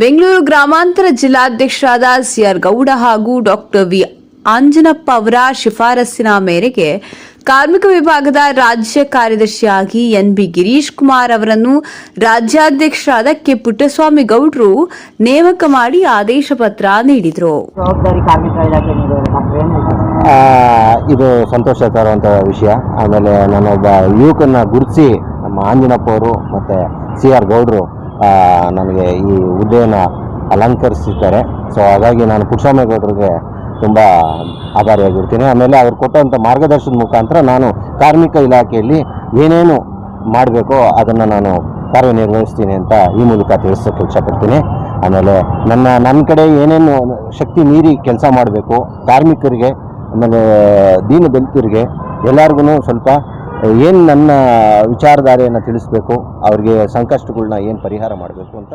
ಬೆಂಗಳೂರು ಗ್ರಾಮಾಂತರ ಜಿಲ್ಲಾಧ್ಯಕ್ಷರಾದ ಸಿಆರ್ ಗೌಡ ಹಾಗೂ doctor V Anjanappa ಅವರ ಶಿಫಾರಸ್ಸಿನ ಮೇರೆಗೆ ಕಾರ್ಮಿಕ ವಿಭಾಗದ ರಾಜ್ಯ ಕಾರ್ಯದರ್ಶಿಯಾಗಿ ಎನ್ ಬಿ ಗಿರೀಶ್ ಕುಮಾರ್ ಅವರನ್ನು ರಾಜ್ಯಾಧ್ಯಕ್ಷರಾದ ಕೆ ಪುಟ್ಟಸ್ವಾಮಿ ಗೌಡ್ರು ನೇಮಕ ಮಾಡಿ ಆದೇಶ ಪತ್ರ ನೀಡಿದರು. ಇದು ಸಂತೋಷ ತರುವಂತಹ ವಿಷಯ. ಆಮೇಲೆ ನಾನೊಬ್ಬ ಯುವಕನ ಗುರುತಿಸಿ ನಮ್ಮ ಆಂಜನಪ್ಪ ಅವರು ಮತ್ತು ಸಿ ಆರ್ ಗೌಡರು ನನಗೆ ಈ ಹುದ್ದೆಯನ್ನು ಅಲಂಕರಿಸಿದ್ದಾರೆ. ಸೊ ಹಾಗಾಗಿ ನಾನು ಪುರುಷಮೇಗೌಡರಿಗೆ ತುಂಬ ಆಭಾರಿಯಾಗಿರ್ತೀನಿ. ಆಮೇಲೆ ಅವ್ರು ಕೊಟ್ಟಂಥ ಮಾರ್ಗದರ್ಶನದ ಮುಖಾಂತರ ನಾನು ಕಾರ್ಮಿಕ ಇಲಾಖೆಯಲ್ಲಿ ಏನೇನು ಮಾಡಬೇಕೋ ಅದನ್ನು ನಾನು ಕಾರ್ಯನಿರ್ವಹಿಸ್ತೀನಿ ಅಂತ ಈ ಮೂಲಕ ತಿಳಿಸೋಕ್ಕೆ ಇಷ್ಟಪಡ್ತೀನಿ ಆಮೇಲೆ ನನ್ನ ನನ್ನ ಕಡೆ ಏನೇನು ಶಕ್ತಿ ಮೀರಿ ಕೆಲಸ ಮಾಡಬೇಕು, ಕಾರ್ಮಿಕರಿಗೆ, ಆಮೇಲೆ ದೀನ ದಲಿತರಿಗೆ ಎಲ್ಲರಿಗೂ ಸ್ವಲ್ಪ ಏನು ನನ್ನ ವಿಚಾರಧಾರೆಯನ್ನು ತಿಳಿಸ್ಬೇಕು ಅವ್ರಿಗೆ ಸಂಕಷ್ಟಗಳನ್ನ ಏನು ಪರಿಹಾರ ಮಾಡಬೇಕು ಅಂತ